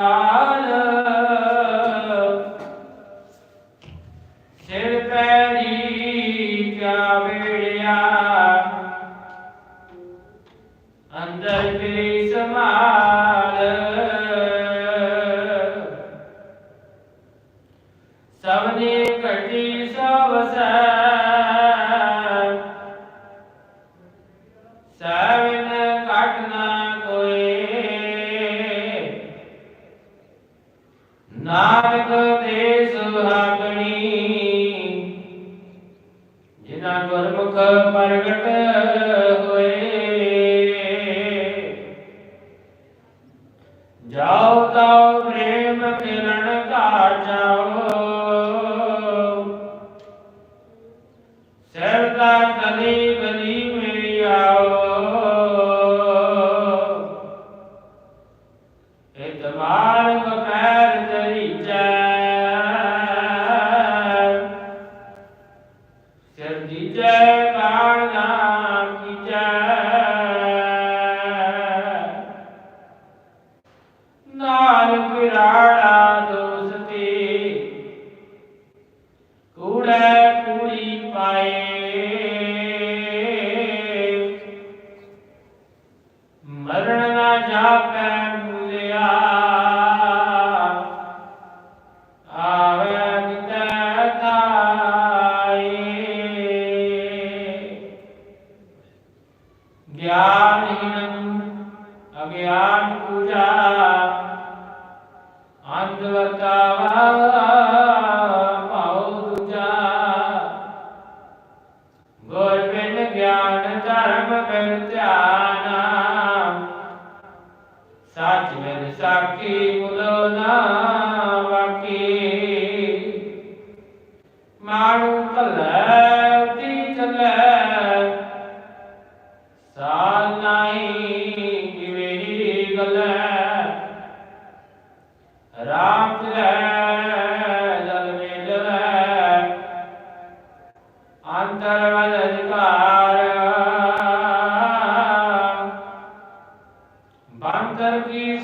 ਹਾਲ ਸਿਰ ਅੰਦਰ ਘਟੀ ਸਭ ਸੈ ਨਾਨਕ ਦੇ ਸੁਹਾਗਣੀ ਜਿਨਾ ਗੁਰਮੁਖ ਪ੍ਰਗਟ ਹੋਏ। ਜਾਓ ਤਾਓ ਪ੍ਰੇਮ ਕਿਰਣ ਘਾਟ ਜਾਓ। ਸਰਦਾ ਤਲੀ ਸਿਰ ਦੀਜੈ ਕਾਣ ਨਾ ਕੀਜੈ ਨਾਨਕ ਰਾੜਾ ਦੋਸਤੀ ਕੂੜੇ ਕੂੜੀ ਪਾਏ। ਮਰਨ ਗਿਆਨਹੀਨ ਅਗਿਆਨ ਪੂਜਾ। ਅੰਧ ਵਰਤਾਵਾ ਦੂਜਾ। ਗੁਰ ਬਿਨ ਗਿਆਨ ਧਰਮ ਬਿਨ ਧਿਆਨ। ਸੱਚ ਮਿਲ ਸਾਖੀ ਮੁਲੋ ਨਾ ਵਾਕੀ। ਮਾਣੂ ਭਲੇ ਗਲੈ ਰਾਮ ਚਲੈ ਜਲ ਮੇ ਜਲੈ ਅੰਤਰ ਵਲ ਅਧਿਕਾਰ ਬੰਤਰ ਕੀ